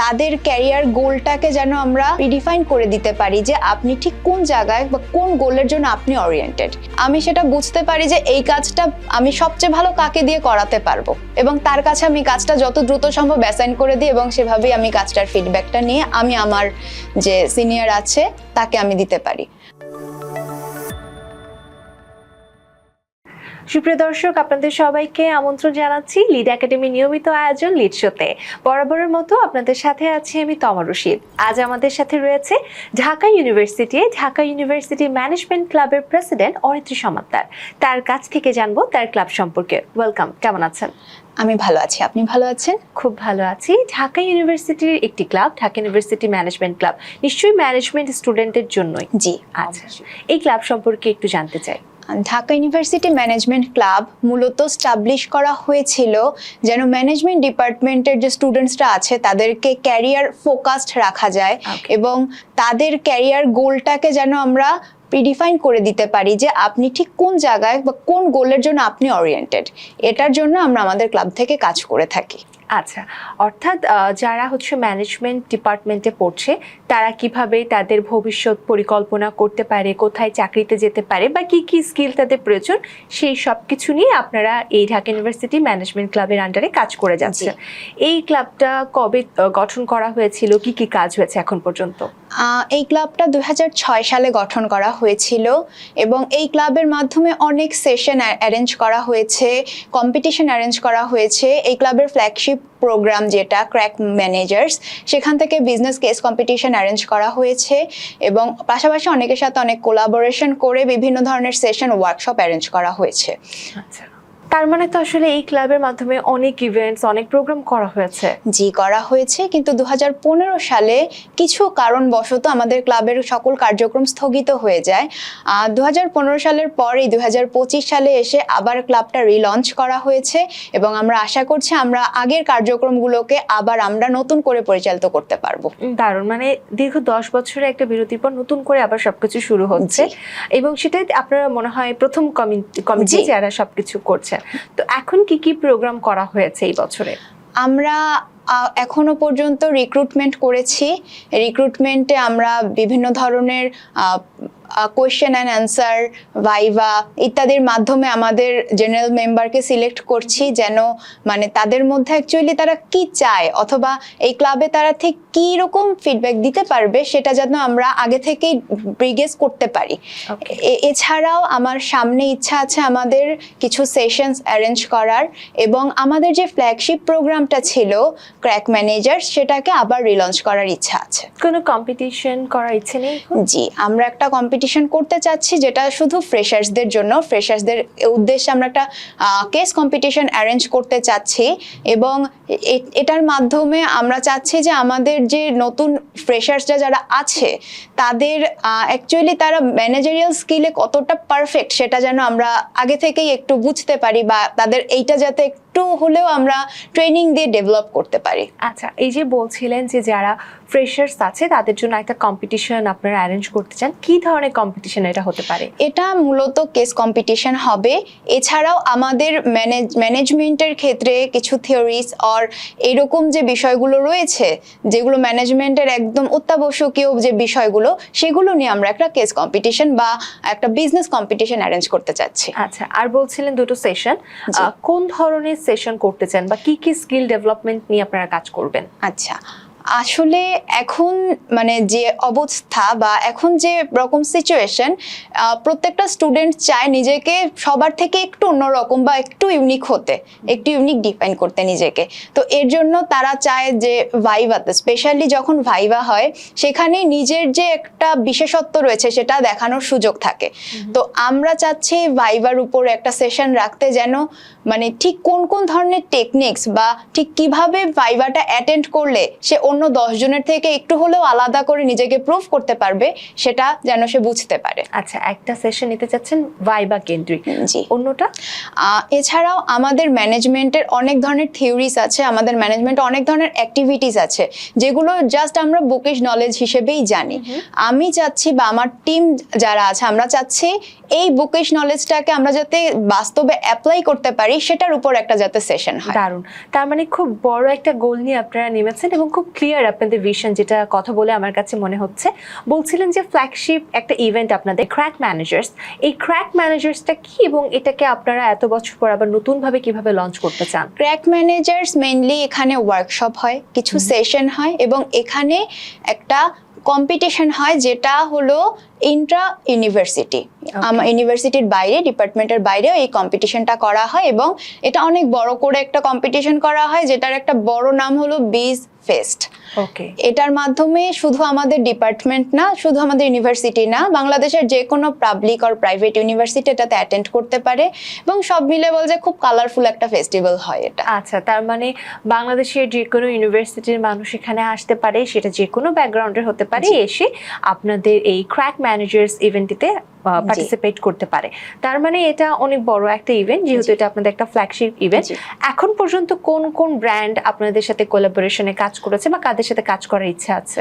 তাদের ক্যারিয়ার গোলটাকে যেন আমরা রিডিফাইন করে দিতে পারি যে আপনি ঠিক কোন জায়গায় বা কোন গোলের জন্য আপনি অরিয়েন্টেড আমি সেটা বুঝতে পারি যে এই কাজটা আমি সবচেয়ে ভালো কাকে দিয়ে করাতে পারব। এবং তার কাছে আমি কাজটা যত দ্রুত সম্ভব অ্যাসাইন করে দিই এবং সেভাবেই আমি কাজটার ফিডব্যাকটা নিয়ে আমি আমার যে সিনিয়র আছে তাকে আমি দিতে পারি। সুপ্রিয় দর্শক আপনাদের সবাইকে আমন্ত্রণ জানাচ্ছি লিড একাডেমি নিয়মিত আয়োজন লিড শোতে। বরাবরের মতো আপনাদের সাথে আছি আমি তমা রশিদ। আজ আমাদের সাথে রয়েছে Dhaka university Dhaka university management ক্লাবের প্রেসিডেন্ট অরিত্রী সমাত্তার তার কাছ থেকে জানব তার ক্লাব সম্পর্কে। ওয়েলকাম কেমন আছেন? আমি ভালো আছি। আপনি ভালো আছেন? খুব ভালো আছি। ঢাকা ইউনিভার্সিটির একটি club Dhaka university management club. নিশ্চয়ই ম্যানেজমেন্ট স্টুডেন্টের জন্যই। জি আচ্ছা এই ক্লাব সম্পর্কে একটু জানতে চাই। ঢাকা ইউনিভার্সিটি ম্যানেজমেন্ট ক্লাব মূলত স্টাবলিশ করা হয়েছিল যেন ম্যানেজমেন্ট ডিপার্টমেন্টের যে স্টুডেন্টসরা আছে তাদেরকে ক্যারিয়ার ফোকাসড রাখা যায় এবং তাদের ক্যারিয়ার গোলটাকে যেন আমরা প্রিডিফাইন করে দিতে পারি যে আপনি ঠিক কোন জায়গায় বা কোন গোলের জন্য আপনি ওরিয়েন্টেড এটার জন্য আমরা আমাদের ক্লাব থেকে কাজ করে থাকি। আচ্ছা অর্থাৎ যারা হচ্ছে ম্যানেজমেন্ট ডিপার্টমেন্টে পড়ছে তারা কীভাবে তাদের ভবিষ্যৎ পরিকল্পনা করতে পারে কোথায় চাকরিতে যেতে পারে বা কি কি স্কিল তাদের প্রয়োজন সেই সব কিছু নিয়ে আপনারা এই ঢাকা ইউনিভার্সিটি ম্যানেজমেন্ট ক্লাবের আন্ডারে কাজ করে যাচ্ছেন। এই ক্লাবটা কবে গঠন করা হয়েছিল? কি কি কাজ হয়েছে এখন পর্যন্ত? এই ক্লাবটা দু হাজার ছয় সালে গঠন করা হয়েছিল এবং এই ক্লাবের মাধ্যমে অনেক সেশন অ্যারেঞ্জ করা হয়েছে কম্পিটিশন অ্যারেঞ্জ করা হয়েছে। এই ক্লাবের ফ্ল্যাগশিপ প্রোগ্রাম যেটা ক্র্যাক ম্যানেজার্স সেখান থেকে বিজনেস কেস কম্পিটিশন অ্যারেঞ্জ করা হয়েছে এবং পাশাপাশি অনেকের সাথে অনেক কোলাবোরেশন করে বিভিন্ন ধরনের সেশন ওয়ার্কশপ অ্যারেঞ্জ করা হয়েছে। আচ্ছা। তার মানে তো আসলে এই ক্লাবের মাধ্যমে অনেক ইভেন্টস অনেক প্রোগ্রাম করা হয়েছে। জি করা হয়েছে কিন্তু দু হাজার পনেরো সালে কিছু কারণবশত আমাদের ক্লাবের সকল কার্যক্রম স্থগিত হয়ে যায়। আর দু হাজার পনেরো সালের পরেই দু সালে এসে আবার ক্লাবটা রিলঞ্চ করা হয়েছে এবং আমরা আশা করছি আমরা আগের কার্যক্রমগুলোকে আবার আমরা নতুন করে পরিচালিত করতে পারব। দারুণ মানে দীর্ঘ দশ বছরে একটা বিরতির পর নতুন করে আবার সবকিছু শুরু হচ্ছে। এবং সেটাই আপনারা মনে হয় প্রথম কমিটি। যারা সবকিছু করছেন। তো এখন কি কি প্রোগ্রাম করা হয়েছে এই বছরে? আমরা এখনও পর্যন্ত রিক্রুটমেন্ট করেছি। রিক্রুটমেন্টে আমরা বিভিন্ন ধরনের কোয়েশ্চেন অ্যান্ড অ্যান্সার ভাইভা ইত্যাদির মাধ্যমে আমাদের জেনারেল মেম্বারকে সিলেক্ট করছি যেন মানে তাদের মধ্যে অ্যাকচুয়ালি তারা কি চায় অথবা এই ক্লাবে তারা ঠিক কী রকম ফিডব্যাক দিতে পারবে সেটা যেন আমরা আগে থেকেই ব্রিগেস করতে পারি। এছাড়াও আমার সামনে ইচ্ছা আছে আমাদের কিছু সেশনস অ্যারেঞ্জ করার এবং আমাদের যে ফ্ল্যাগশিপ প্রোগ্রামটা ছিল ক্র্যাক ম্যানেজার সেটাকে আবার রিলঞ্চ করার ইচ্ছা আছে। কোনো কম্পিটিশন করার ইচ্ছে নেই জি আমরা একটা কম্পিটিশন করতে চাচ্ছি, যেটা শুধু ফ্রেশার্সদের জন্য ফ্রেশার্সদের উদ্দেশ্যে আমরা একটা কেস কম্পিটিশন অ্যারেঞ্জ করতে চাচ্ছি। এবং এটার মাধ্যমে আমরা চাচ্ছি যে আমাদের যে নতুন ফ্রেশার্সরা যারা আছে তাদের অ্যাকচুয়ালি তারা ম্যানেজারিয়াল স্কিলে কতটা পারফেক্ট সেটা যেন আমরা আগে থেকেই একটু বুঝতে পারি বা তাদের এইটা যাতে একটু হলেও আমরা ট্রেনিং দিয়ে ডেভেলপ করতে পারি। আচ্ছা এই যে বলছিলেন যে যারা ফ্রেশার্স আছে তাদের জন্য একটা কম্পিটিশন আপনারা অ্যারেঞ্জ করতে চান কি ধরনের কম্পিটিশন এটা হতে পারে? এটা মূলত কেস কম্পিটিশন হবে। এছাড়াও আমাদের ম্যানেজ ম্যানেজমেন্টের ক্ষেত্রে কিছু থিওরিস অর এরকম যে বিষয়গুলো রয়েছে যেগুলো ম্যানেজমেন্টের একদম অত্যাবশ্যকীয় যে বিষয়গুলো সেগুলো নিয়ে আমরা একটা কেস কম্পিটিশন বা একটা বিজনেস কম্পিটিশন অ্যারেঞ্জ করতে চাচ্ছি। আচ্ছা আর বলছিলেন দুটো সেশন। কোন ধরনের সেশন করতে চান বা কি কি স্কিল ডেভেলপমেন্ট নিয়ে আপনারা কাজ করবেন? আচ্ছা আসলে এখন মানে যে অবস্থা বা এখন যে রকম সিচুয়েশন প্রত্যেকটা স্টুডেন্ট চায় নিজেকে সবার থেকে একটু অন্যরকম বা একটু ইউনিক হতে একটু ইউনিক ডিফাইন করতে নিজেকে। তো এর জন্য তারা চায় যে ভাইভাতে স্পেশালি যখন ভাইভা হয় সেখানে নিজের যে একটা বিশেষত্ব রয়েছে সেটা দেখানোর সুযোগ থাকে। তো আমরা চাচ্ছি ভাইভার উপর একটা সেশন রাখতে যেন মানে ঠিক কোন কোন ধরনের টেকনিক্স বা ঠিক কীভাবে ভাইভাটা অ্যাটেন্ড করলে সে অন্য দশ জনের থেকে একটু হলেও আলাদা করে নিজেকে প্রুভ করতে পারবে সেটা যেন সে বুঝতে পারে। আচ্ছা একটা সেশন নিতে চাচ্ছেন ভাইবা কেন্দ্রিক। জি। অন্যটা? এছাড়াও আমাদের ম্যানেজমেন্টের অনেক ধরনের থিওরিস আছে আমাদের ম্যানেজমেন্ট অনেক ধরনের অ্যাক্টিভিটিস আছে যেগুলো জাস্ট আমরা বুকিশ নলেজ হিসেবেই জানি। আমি চাচ্ছি বা আমার টিম যারা আছে আমরা চাচ্ছি এই বুকিশ নলেজটাকে আমরা যাতে বাস্তবে অ্যাপ্লাই করতে পারি সেটার উপর একটা যাতে সেশন হয়। দারুণ। তার মানে খুব বড় একটা গোল নিয়ে আপনারা নেমেছেন এবং খুব ক্লিয়ার আপনাদের ভিশন যেটা কথা বলে আমার কাছে মনে হচ্ছে। বলছিলেন যে ফ্ল্যাগশিপ একটা ইভেন্ট আপনাদের ক্র্যাক ম্যানেজার্স এই ক্র্যাক ম্যানেজার্সটা কি এবং এটাকে আপনারা এত বছর পর আবার নতুনভাবে কীভাবে লঞ্চ করতে চান? ক্র্যাক ম্যানেজার্স মেইনলি এখানে ওয়ার্কশপ হয় কিছু সেশন হয় এবং এখানে একটা কম্পিটিশন হয় যেটা হলো ইন্ট্রা ইউনিভার্সিটি আমার ইউনিভার্সিটির বাইরে ডিপার্টমেন্টের বাইরেও এই কম্পিটিশনটা করা হয় এবং এটা অনেক বড় করে একটা কম্পিটিশন করা হয় যেটার একটা বড় নাম হলো বিজ ফেস্ট ওকে এটার মাধ্যমে শুধু আমাদের ডিপার্টমেন্ট না শুধু আমাদের ইউনিভার্সিটি না বাংলাদেশের যে কোনো পাবলিক আর প্রাইভেট ইউনিভার্সিটি এটাতে অ্যাটেন্ড করতে পারে এবং সব মিলে বল যে খুব কালারফুল একটা ফেস্টিভ্যাল হয় এটা। আচ্ছা তার মানে বাংলাদেশের যে কোনো ইউনিভার্সিটির মানুষ এখানে আসতে পারে সেটা যে কোনো ব্যাকগ্রাউন্ডের হতে পারে এসে আপনাদের এই ক্র্যাক ম্যানেজার্স ইভেন্টটিতে পার্টিসিপেট করতে পারে। তার মানে এটা অনেক বড় একটা ইভেন্ট যেহেতু এটা আপনাদের একটা ফ্ল্যাগশিপ ইভেন্ট এখন পর্যন্ত কোন কোন ব্র্যান্ড আপনাদের সাথে কোলাবোরেশনে কাজ করেছে বা কাদের সাথে কাজ করার ইচ্ছা আছে।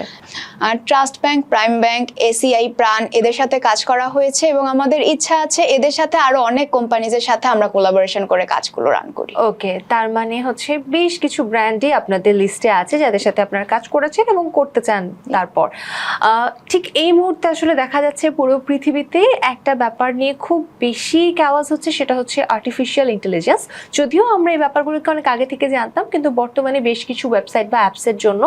আর trust bank prime bank ACI Pran এদের সাথে কাজ করা হয়েছে এবং আমাদের ইচ্ছা আছে এদের সাথে আরও অনেক কোম্পানিজের সাথে আমরা কোলাবোরেশন করে কাজগুলো রান করি। ওকে তার মানে হচ্ছে বেশ কিছু ব্র্যান্ডই আপনাদের লিস্টে আছে যাদের সাথে আপনারা কাজ করেছেন এবং করতে চান তারপর। ঠিক এই মুহূর্তে আসলে দেখা যাচ্ছে পুরো পৃথিবীতে একটা ব্যাপার নিয়ে খুব বেশি কাওয়াজ হচ্ছে সেটা হচ্ছে আর্টিফিশিয়াল ইন্টেলিজেন্স যদিও আমরা এই ব্যাপারগুলোকে অনেক আগে থেকে জানতাম কিন্তু বর্তমানে বেশ কিছু ওয়েবসাইট বা অ্যাপসের জন্য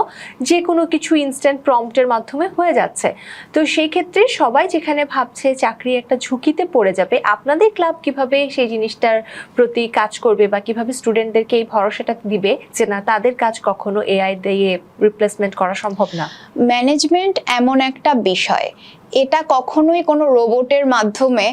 যে কোনো কিছু ইনস্ট্যান্ট প্রম্পটের মাধ্যমে হয়ে যাচ্ছে। তো সেই ক্ষেত্রে সবাই যেখানে ভাবছে চাকরি একটা ঝুঁকিতে পড়ে যাবে, আপনাদের ক্লাব কীভাবে সেই জিনিসটার প্রতি কাজ করবে বা কীভাবে স্টুডেন্টদেরকে এই ভরসাটা দিবে যে না, তাদের কাজ কখনো এআই দিয়ে রিপ্লেসমেন্ট করা সম্ভব না? ম্যানেজমেন্ট এমন একটা বিষয়, এটা কখনোই কোনো রোবটের মাধ্যমে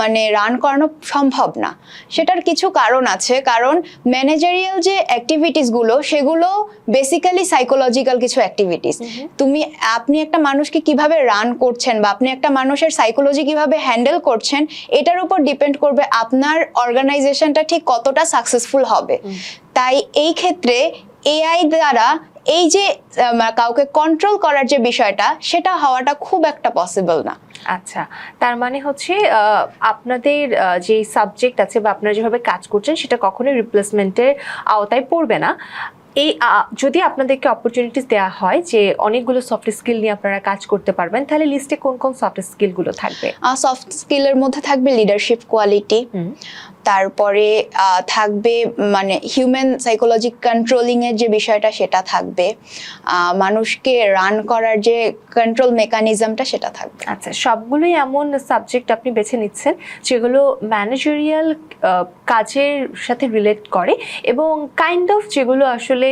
মানে রান করানো সম্ভব না। সেটার কিছু কারণ আছে। কারণ ম্যানেজারিয়াল যে অ্যাক্টিভিটিসগুলো সেগুলো বেসিক্যালি সাইকোলজিক্যাল কিছু অ্যাক্টিভিটিস তুমি আপনি একটা মানুষকে কীভাবে রান করছেন বা আপনি একটা মানুষের সাইকোলজি কীভাবে হ্যান্ডেল করছেন এটার উপর ডিপেন্ড করবে আপনার অর্গানাইজেশনটা ঠিক কতটা সাকসেসফুল হবে। তাই এই ক্ষেত্রে এআই দ্বারা এই যে কাউকে কন্ট্রোল করার যে বিষয়টা সেটা হওয়াটা খুব একটা পসিবল না। আচ্ছা তার মানে হচ্ছে আপনাদের যে সাবজেক্ট আছে বা আপনারা যেভাবে কাজ করছেন সেটা কখনোই রিপ্লেসমেন্টের আওতায় পড়বে না। এই যদি আপনাদেরকে অপরচুনিটিস দেওয়া হয় যে অনেকগুলো সফট স্কিল নিয়ে আপনারা কাজ করতে পারবেন তাহলে লিস্টে কোন কোন সফট স্কিলগুলো থাকবে? সফট স্কিলের মধ্যে থাকবে লিডারশিপ কোয়ালিটি। তারপরে থাকবে মানে হিউম্যান সাইকোলজি কন্ট্রোলিং এর যে বিষয়টা সেটা থাকবে। মানুষকে রান করার যে কন্ট্রোল মেকানিজমটা সেটা থাকবে। আচ্ছা সবগুলোই এমন সাবজেক্ট আপনি বেছে নিচ্ছেন যেগুলো ম্যানেজারিয়াল কাজের সাথে রিলেট করে এবং কাইন্ড অফ যেগুলো আসলে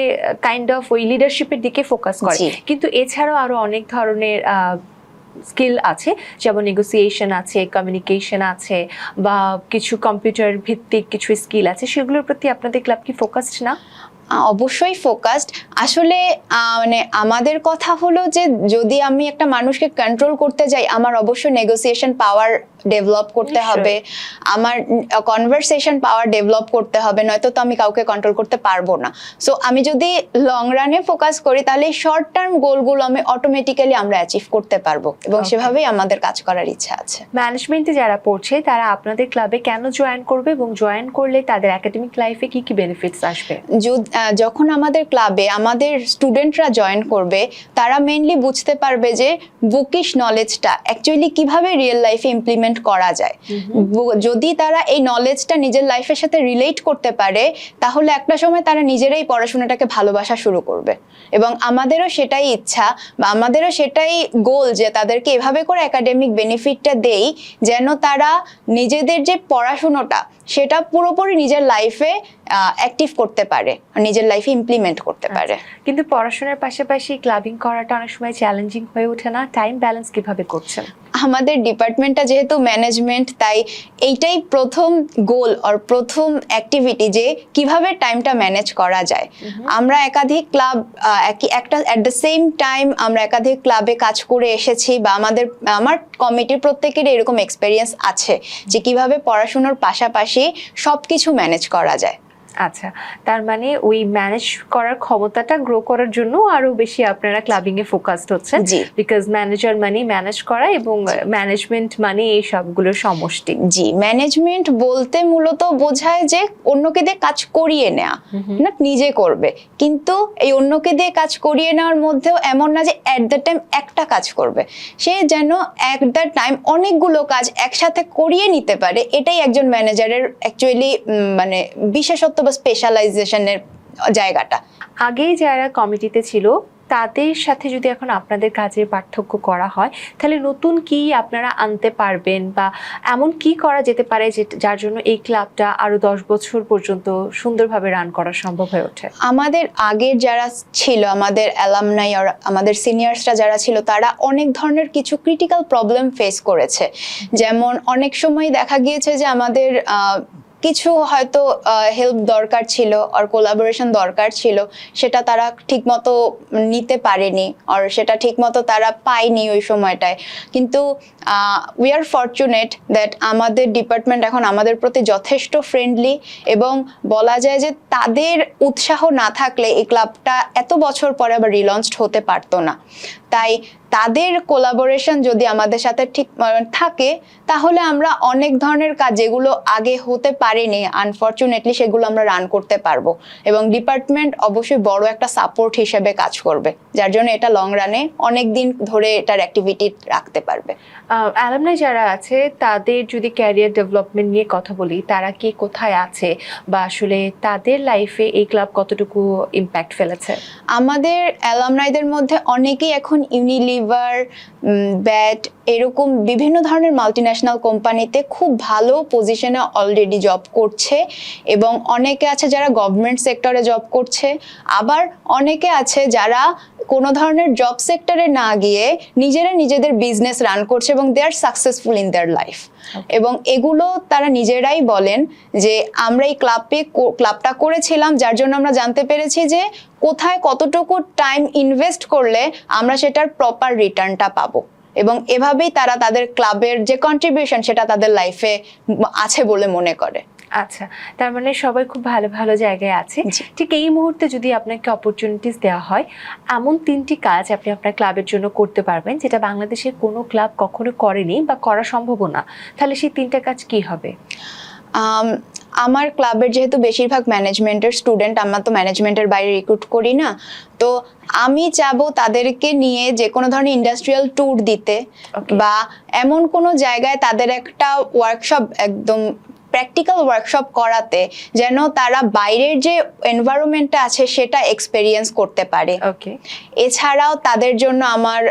কাইন্ড অফ ওই লিডারশিপের দিকে ফোকাস করে। কিন্তু এছাড়াও আরও অনেক ধরনের স্কিল আছে, যেমন নেগোসিয়েশন আছে কমিউনিকেশন আছে, বা কিছু কম্পিউটার ভিত্তিক কিছু স্কিল আছে, সেগুলোর প্রতি আপনাদের ক্লাব কি ফোকাসড না? অবশ্যই ফোকাসড আসলে মানে আমাদের কথা হলো যে যদি আমি একটা মানুষকে কন্ট্রোল করতে যাই আমার অবশ্যই নেগোসিয়েশন পাওয়ার ডেভেলপ করতে হবে। আমার কনভারসেশন পাওয়ার ডেভেলপ করতে হবে নয়তো তো আমি কাউকে কন্ট্রোল করতে পারব না। সো আমি যদি লং রানে ফোকাস করি তাহলে শর্ট টার্ম গোলগুলো আমি অটোমেটিক্যালি আমরা অ্যাচিভ করতে পারব। এবং সেভাবেই আমাদের কাজ করার ইচ্ছা আছে। ম্যানেজমেন্টে যারা পড়ছে তারা আপনাদের ক্লাবে কেন জয়েন করবে এবং জয়েন করলে তাদের একাডেমিক লাইফে কি কি বেনিফিটস আসবে? যখন আমাদের ক্লাবে আমাদের স্টুডেন্টরা জয়েন করবে তারা মেইনলি বুঝতে পারবে যে বুকিশ নলেজটা অ্যাকচুয়ালি কীভাবে রিয়েল লাইফে ইমপ্লিমেন্ট করা যায়। যদি তারা এই নলেজটা নিজের লাইফের সাথে রিলেট করতে পারে তাহলে একটা সময় তারা নিজেরাই পড়াশোনাটাকে ভালোবাসা শুরু করবে। এবং আমাদেরও সেটাই ইচ্ছা বা আমাদেরও সেটাই গোল যে তাদেরকে এভাবে করে একাডেমিক বেনিফিটটা দেই যেন তারা নিজেদের যে পড়াশুনোটা সেটা পুরোপুরি নিজের লাইফে অ্যাক্টিভ করতে পারে নিজের লাইফে ইমপ্লিমেন্ট করতে পারে। কিন্তু পড়াশোনার পাশাপাশি ক্লাবিং করাটা অনেক সময় চ্যালেঞ্জিং হয়ে ওঠে না? টাইম ব্যালেন্স কীভাবে করছেন? আমাদের ডিপার্টমেন্টটা যেহেতু ম্যানেজমেন্ট তাই এইটাই প্রথম গোল আর প্রথম অ্যাক্টিভিটি যে কীভাবে টাইমটা ম্যানেজ করা যায়। আমরা একাধিক ক্লাব একটা অ্যাট দ্য সেম টাইম আমরা একাধিক ক্লাবে কাজ করে এসেছি বা আমাদের আমার কমিটির প্রত্যেকের এরকম এক্সপেরিয়েন্স আছে যে কীভাবে পড়াশুনোর পাশাপাশি সব কিছু ম্যানেজ করা যায়। আচ্ছা তার মানে ওই ম্যানেজ করার ক্ষমতাটা গ্রো করার জন্য আরও বেশি আপনারা ক্লাবিং এ ফোকাসড হচ্ছেন বিকজ ম্যানেজার মানে ম্যানেজ করা এবং ম্যানেজমেন্ট মানে এই সবগুলো সমষ্টি। জি ম্যানেজমেন্ট বলতে মূলত বোঝায় যে অন্যকে দিয়ে কাজ করিয়ে নেওয়া না নিজে করবে। কিন্তু এই অন্যকে দিয়ে কাজ করিয়ে নেওয়ার মধ্যেও এমন না যে অ্যাট দ্য টাইম একটা কাজ করবে। সে যেন অ্যাট দ্য টাইম অনেকগুলো কাজ একসাথে করিয়ে নিতে পারে এটাই একজন ম্যানেজারের অ্যাকচুয়ালি মানে বিশেষত্ব বা স্পেশালাইজেশনের জায়গাটা। আগেই যারা কমিটিতে ছিল তাদের সাথে যদি এখন আপনাদের কাজের পার্থক্য করা হয় তাহলে নতুন কি আপনারা আনতে পারবেন বা এমন কি করা যেতে পারে যে যার জন্য এই ক্লাবটা আরও দশ বছর পর্যন্ত সুন্দরভাবে রান করা সম্ভব হয়ে ওঠে? আমাদের আগের যারা ছিল আমাদের অ্যালামনাই আর আমাদের সিনিয়র্সরা যারা ছিল তারা অনেক ধরনের কিছু ক্রিটিক্যাল প্রবলেম ফেস করেছে। যেমন অনেক সময় দেখা গিয়েছে যে আমাদের কিছু হয়তো হেল্প দরকার ছিল আর কোলাবোরেশন দরকার ছিল, সেটা তারা ঠিকমতো নিতে পারেনি আর সেটা ঠিকমতো তারা পায়নি ওই সময়টায়। কিন্তু উই আর ফর্চুনেট দ্যাট আমাদের ডিপার্টমেন্ট এখন আমাদের প্রতি যথেষ্ট ফ্রেন্ডলি এবং বলা যায় যে তাদের উৎসাহ না থাকলে এই ক্লাবটা এত বছর পরে আবার রিলঞ্চড হতে পারতো না। তাই তাদের কোলাবোরেশন যদি আমাদের সাথে ঠিক থাকে তাহলে আমরা অনেক ধরনের কাজ যেগুলো আগে হতে পারেনি আনফর্চুনেটলি সেগুলো আমরা রান করতে পারব। এবং ডিপার্টমেন্ট অবশ্যই বড় একটা সাপোর্ট হিসেবে কাজ করবে যার জন্য এটা লং রানে অনেক দিন ধরে এটার অ্যাক্টিভিটি রাখতে পারবে। অ্যালামনাই যারা আছে তাদের যদি ক্যারিয়ার ডেভেলপমেন্ট নিয়ে কথা বলি তারা কি কোথায় আছে? বা আসলে তাদের লাইফে এই ক্লাব কতটুকু ইম্প্যাক্ট ফেলেছে? আমাদের অ্যালামনাইদের মধ্যে অনেকেই এখন ইউনিলিভার ব্যাট এরকম বিভিন্ন ধরনের মাল্টিন্যাশনাল কোম্পানিতে খুব ভালো পজিশনে অলরেডি জব করছে এবং অনেকে আছে যারা গভর্নমেন্ট সেক্টরে জব করছে আবার অনেকে আছে যারা কোনো ধরনের জব সেক্টরে না গিয়ে নিজেরা নিজেদের বিজনেস রান করছে এবং they are successful in their life এবং এগুলো তারা নিজেরাই বলেন যে আমরা এই ক্লাবে ক্লাবটা করেছিলাম যার জন্য আমরা জানতে পেরেছি যে কোথায় কতটুকু টাইম ইনভেস্ট করলে আমরা সেটার প্রপার রিটার্নটা পাবো। এবং এভাবেই তারা তাদের ক্লাবের যে কন্ট্রিবিউশন সেটা তাদের লাইফে আছে বলে মনে করে। আচ্ছা তার মানে সবাই খুব ভালো ভালো জায়গায় আছে। ঠিক এই মুহূর্তে যদি আপনাকে অপরচুনিটিস দেওয়া হয় এমন তিনটি কাজ আপনি আপনার ক্লাবের জন্য করতে পারবেন যেটা বাংলাদেশের কোনো ক্লাব কখনো করেনি বা করা সম্ভব না তাহলে সেই তিনটা কাজ কি হবে? আমার ক্লাবের যেহেতু বেশিরভাগ ম্যানেজমেন্টের স্টুডেন্ট আমরা তো ম্যানেজমেন্টের বাইরে রিক্রুট করি না তো আমি চাবো তাদেরকে নিয়ে যে কোনো ধরনের ইন্ডাস্ট্রিয়াল ট্যুর দিতে বা এমন কোনো জায়গায় তাদের একটা ওয়ার্কশপ একদম প্র্যাকটিক্যাল ওয়ার্কশপ করাতে যেন তারা বাইরের যে এনভায়রনমেন্টটা আছে সেটা এক্সপেরিয়েন্স করতে পারে। ওকে এছাড়াও তাদের জন্য আমার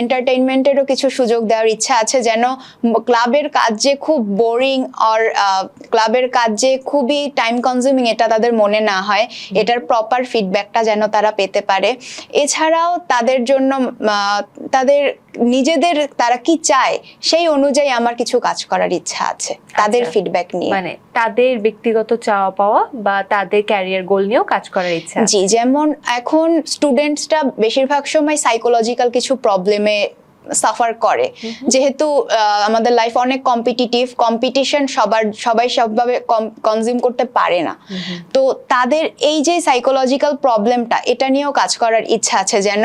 এন্টারটেইনমেন্টেরও কিছু সুযোগ দেওয়ার ইচ্ছা আছে যেন ক্লাবের কাজ যে খুব বোরিং আর ক্লাবের কাজ যে খুবই টাইম কনজিউমিং এটা তাদের মনে না হয় এটার প্রপার ফিডব্যাকটা যেন তারা পেতে পারে। এছাড়াও তাদের জন্য তাদের নিজেদের তারা কি চায় সেই অনুযায়ী আমার কিছু কাজ করার ইচ্ছা আছে। তাদের আচ্ছা। ফিডব্যাক নিয়ে। মানে তাদের ব্যক্তিগত চাওয়া পাওয়া বা তাদের ক্যারিয়ার গোল নিয়েও কাজ করার ইচ্ছা জি যেমন এখন স্টুডেন্টসরা বেশিরভাগ সময় সাইকোলজিক্যাল কিছু প্রবলেমে সাফার করে। যেহেতু আমাদের লাইফ অনেক কম্পিটিটিভ কম্পিটিশন সবার সবাই সবভাবে কনজিউম করতে পারে না। তো তাদের এই যে সাইকোলজিক্যাল প্রবলেমটা এটা নিয়েও কাজ করার ইচ্ছা আছে যেন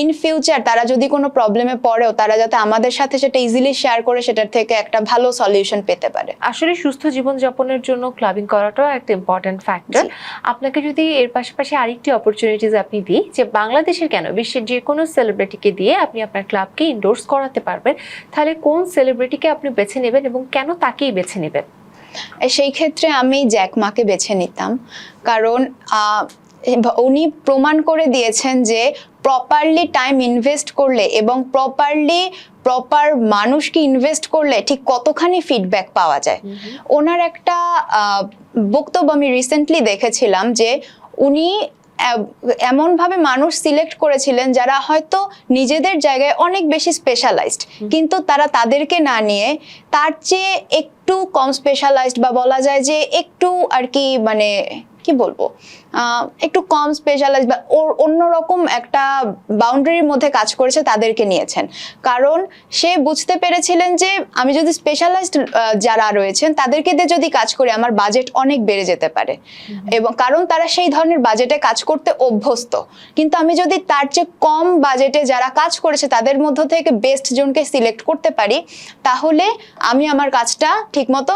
ইন ফিউচার তারা যদি কোনো প্রবলেমে পড়েও তারা যাতে আমাদের সাথে সেটা ইজিলি শেয়ার করে সেটার থেকে একটা ভালো সলিউশন পেতে পারে। আসলে সুস্থ জীবনযাপনের জন্য ক্লাবিং করাটাও একটা ইম্পর্ট্যান্ট ফ্যাক্টর আপনাকে যদি এর পাশাপাশি আরেকটি অপরচুনিটিস আপনি দিই যে বাংলাদেশের কেন বিশ্বের যে কোনো সেলিব্রিটিকে দিয়ে আপনি আপনার ক্লাবকে ইন্ডোর্স করাতে পারবেন তাহলে কোন সেলিব্রিটিকে আপনি বেছে নেবেন এবং কেন তাকেই বেছে নেবেন? সেই ক্ষেত্রে আমি জ্যাকমাকে বেছে নিতাম। কারণ উনি প্রমাণ করে দিয়েছেন যে প্রপারলি টাইম ইনভেস্ট করলে এবং প্রপারলি প্রপার মানুষকে ইনভেস্ট করলে ঠিক কতখানি ফিডব্যাক পাওয়া যায়। ওনার একটা বক্তব্য আমি রিসেন্টলি দেখেছিলাম যে উনি এমনভাবে মানুষ সিলেক্ট করেছিলেন যারা হয়তো নিজেদের জায়গায় অনেক বেশি স্পেশালাইজড কিন্তু তারা তাদেরকে না নিয়ে তার চেয়ে একটু কম স্পেশালাইজড বা বলা যায় যে একটু আর কি মানে কি বলব? একটু কম স্পেশালাইজ বা ওর অন্যরকম একটা বাউন্ডারির মধ্যে কাজ করেছে তাদেরকে নিয়েছেন। কারণ সে বুঝতে পেরেছিলেন যে আমি যদি স্পেশালাইজড যারা রয়েছেন তাদেরকে দিয়ে যদি কাজ করি আমার বাজেট অনেক বেড়ে যেতে পারে। এবং কারণ তারা সেই ধরনের বাজেটে কাজ করতে অভ্যস্ত। কিন্তু আমি যদি তার চেয়ে কম বাজেটে যারা কাজ করেছে তাদের মধ্য থেকে বেস্ট জনকে সিলেক্ট করতে পারি তাহলে আমি আমার কাজটা ঠিকমতো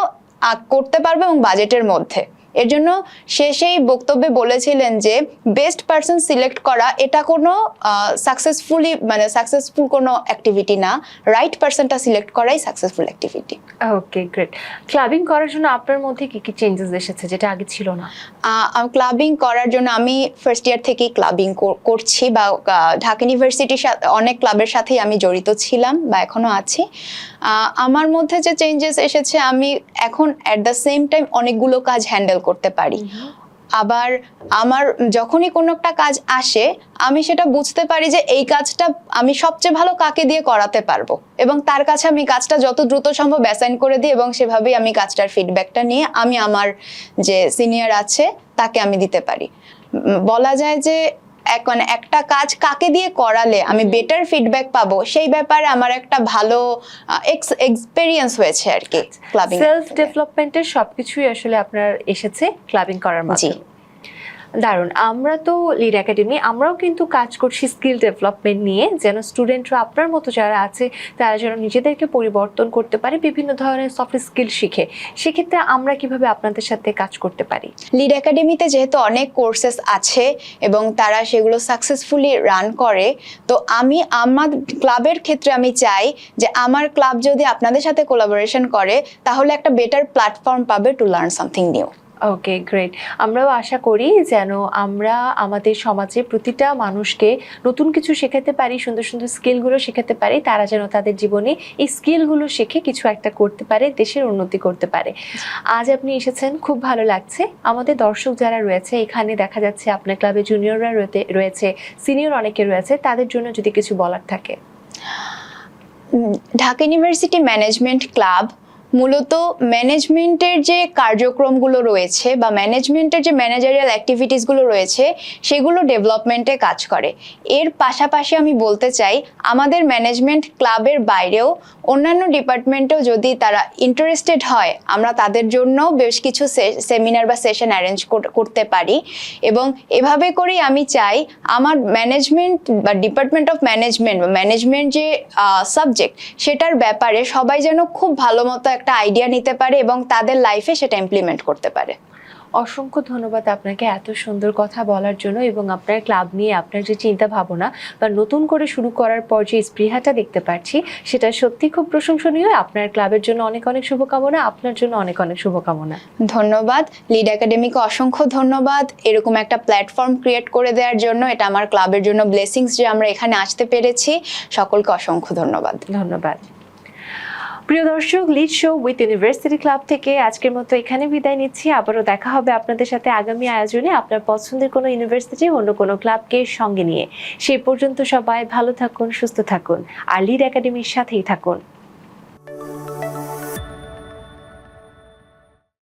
করতে পারব এবং বাজেটের মধ্যে। এর জন্য সে সেই বক্তব্যে বলেছিলেন যে বেস্ট পার্সন সিলেক্ট করা, এটা কোনো সাকসেসফুলি মানে সাকসেসফুল কোনো অ্যাক্টিভিটি না। রাইট পার্সনটা সিলেক্ট করাই successful activity okay great clubbing করার জন্য আপনার মধ্যে কি কি চেঞ্জেস এসেছে যেটা আগে ছিল না? ক্লাবিং করার জন্য আমি ফার্স্ট ইয়ার থেকেই ক্লাবিং করছি বা ঢাকা ইউনিভার্সিটির সাথে অনেক ক্লাবের সাথেই আমি জড়িত ছিলাম বা এখনও আছি। আমার মধ্যে যে চেঞ্জেস এসেছে আমি এখন অ্যাট দ্য সেম টাইম অনেকগুলো কাজ হ্যান্ডেল করতে পারি। আবার আমার যখনই কোনো একটা কাজ আসে, আমি সেটা বুঝতে পারি যে এই কাজটা আমি সবচেয়ে ভালো কাকে দিয়ে করাতে পারব। এবং তার কাছে আমি কাজটা যত দ্রুত সম্ভব অ্যাসাইন করে দিই এবং সেভাবেই আমি কাজটার ফিডব্যাকটা নিয়ে আমি আমার যে সিনিয়র আছে, তাকে আমি দিতে পারি। বলা যায় যে এক মানে একটা কাজ কাকে দিয়ে করালে আমি বেটার ফিডব্যাক পাবো সেই ব্যাপারে আমার একটা ভালো এক্সপেরিয়েন্স হয়েছে আর কি ক্লাবিং সেলফ ডেভেলপমেন্টের সবকিছুই আসলে আপনার এসেছে ক্লাবিং করার মাধ্যমে। দারুণ। আমরা তো লিড একাডেমি আমরাও কিন্তু কাজ করছি স্কিল ডেভেলপমেন্ট নিয়ে, যেন স্টুডেন্টরা আপনার মতো যারা আছে, তারা যেন নিজেদেরকে পরিবর্তন করতে পারে, বিভিন্ন ধরনের সফট স্কিল শিখে। সেক্ষেত্রে আমরা কীভাবে আপনাদের সাথে কাজ করতে পারি? লিড একাডেমিতে যেহেতু অনেক কোর্সেস আছে এবং তারা সেগুলো সাকসেসফুলি রান করে, তো আমি আমার ক্লাবের ক্ষেত্রে আমি চাই যে আমার ক্লাব যদি আপনাদের সাথে কোলাবোরেশন করে, তাহলে একটা বেটার প্ল্যাটফর্ম পাবে to learn something new okay great আমরাও আশা করি যেন আমরা আমাদের সমাজে প্রতিটা মানুষকে নতুন কিছু শেখাতে পারি, সুন্দর সুন্দর স্কিলগুলো শেখাতে পারি, তারা যেন তাদের জীবনে এই স্কিলগুলো শিখে কিছু একটা করতে পারে, দেশের উন্নতি করতে পারে। আজ আপনি এসেছেন, খুব ভালো লাগছে। আমাদের দর্শক যারা রয়েছে, এখানে দেখা যাচ্ছে আপনার ক্লাবে জুনিয়ররা রয়েছে সিনিয়র অনেকে রয়েছে, তাদের জন্য যদি কিছু বলার থাকে। ঢাকা ইউনিভার্সিটি ম্যানেজমেন্ট ক্লাব মূলত ম্যানেজমেন্টের যে কার্যক্রমগুলো রয়েছে বা ম্যানেজমেন্টের যে ম্যানেজারিয়াল অ্যাক্টিভিটিসগুলো রয়েছে, সেগুলো ডেভেলপমেন্টে কাজ করে। এর পাশাপাশি আমি বলতে চাই, আমাদের ম্যানেজমেন্ট ক্লাবের বাইরেও অন্যান্য ডিপার্টমেন্টেও যদি তারা ইন্টারেস্টেড হয়, আমরা তাদের জন্য বেশ কিছু সেমিনার বা সেশন অ্যারেঞ্জ করতে পারি। এবং এভাবে করেই আমি চাই, আমার ম্যানেজমেন্ট বা ডিপার্টমেন্ট অফ ম্যানেজমেন্ট বা ম্যানেজমেন্ট যে সাবজেক্ট সেটার ব্যাপারে সবাই যেন খুব ভালো মতো একটা আইডিয়া নিতে পারে এবং তাদের লাইফে সেটা ইমপ্লিমেন্ট করতে পারে। অসংখ্য ধন্যবাদ আপনাকে এত সুন্দর কথা বলার জন্য এবং আপনার ক্লাব নিয়ে আপনার যে চিন্তা ভাবনা বা নতুন করে শুরু করার পর যে স্পৃহাটা দেখতে পাচ্ছি সেটা সত্যি খুব প্রশংসনীয়। আপনার ক্লাবের জন্য অনেক অনেক শুভকামনা আপনার জন্য অনেক অনেক শুভকামনা। ধন্যবাদ। লিড একাডেমিকে অসংখ্য ধন্যবাদ। এরকম একটা প্ল্যাটফর্ম ক্রিয়েট করে দেওয়ার জন্য এটা আমার ক্লাবের জন্য ব্লেসিংস যে আমরা এখানে আসতে পেরেছি। সকলকে অসংখ্য ধন্যবাদ। ধন্যবাদ। প্রিয় দর্শক lead show with university club থেকে আজকের মতো এখানে বিদায় নিচ্ছি। আবারও দেখা হবে আপনাদের সাথে আগামী আয়োজনে আপনার পছন্দের কোনো ইউনিভার্সিটি অন্য কোনো ক্লাবকে সঙ্গে নিয়ে। সেই পর্যন্ত সবাই ভালো থাকুন, সুস্থ থাকুন। আর লিড একাডেমির সাথেই থাকুন।